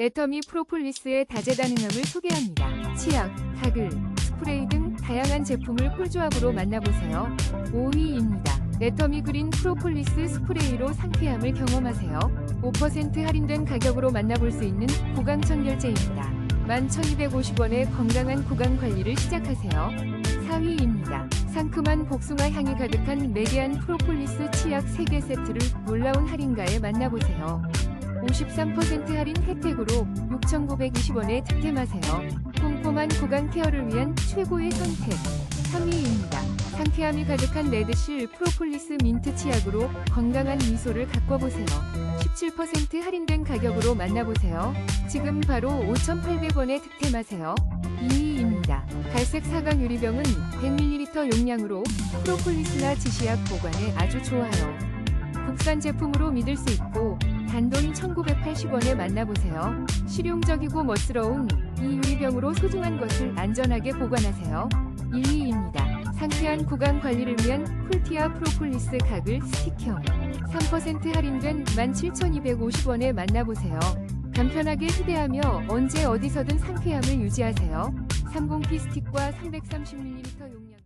레터미 프로폴리스의 다재다능함을 소개합니다. 치약, 가글, 스프레이 등 다양한 제품을 꿀조합으로 만나보세요. 5위입니다. 레터미 그린 프로폴리스 스프레이로 상쾌함을 경험하세요. 5% 할인된 가격으로 만나볼 수 있는 구강천 결제입니다. 11,250원의 건강한 구강 관리를 시작하세요. 4위입니다. 상큼한 복숭아 향이 가득한 메디안 프로폴리스 치약 3개 세트를 놀라운 할인가에 만나보세요. 53% 할인 혜택으로 6,920원에 득템하세요. 꼼꼼한 구강 케어를 위한 최고의 선택. 3위입니다. 상쾌함이 가득한 레드실 프로폴리스 민트 치약으로 건강한 미소를 가꿔보세요. 17% 할인된 가격으로 만나보세요. 지금 바로 5,800원에 득템하세요. 2위입니다. 갈색 사각 유리병은 100ml 용량으로 프로폴리스나 지시약 보관에 아주 좋아요. 국산 제품으로 믿을 수 있고 단돈 1980원에 만나보세요. 실용적이고 멋스러운 이 유리병으로 소중한 것을 안전하게 보관하세요. 1위입니다. 상쾌한 구강 관리를 위한 쿨티아 프로폴리스 가글 스틱형 3% 할인된 17,250원에 만나보세요. 간편하게 휴대하며 언제 어디서든 상쾌함을 유지하세요. 30P 스틱과 330ml 용량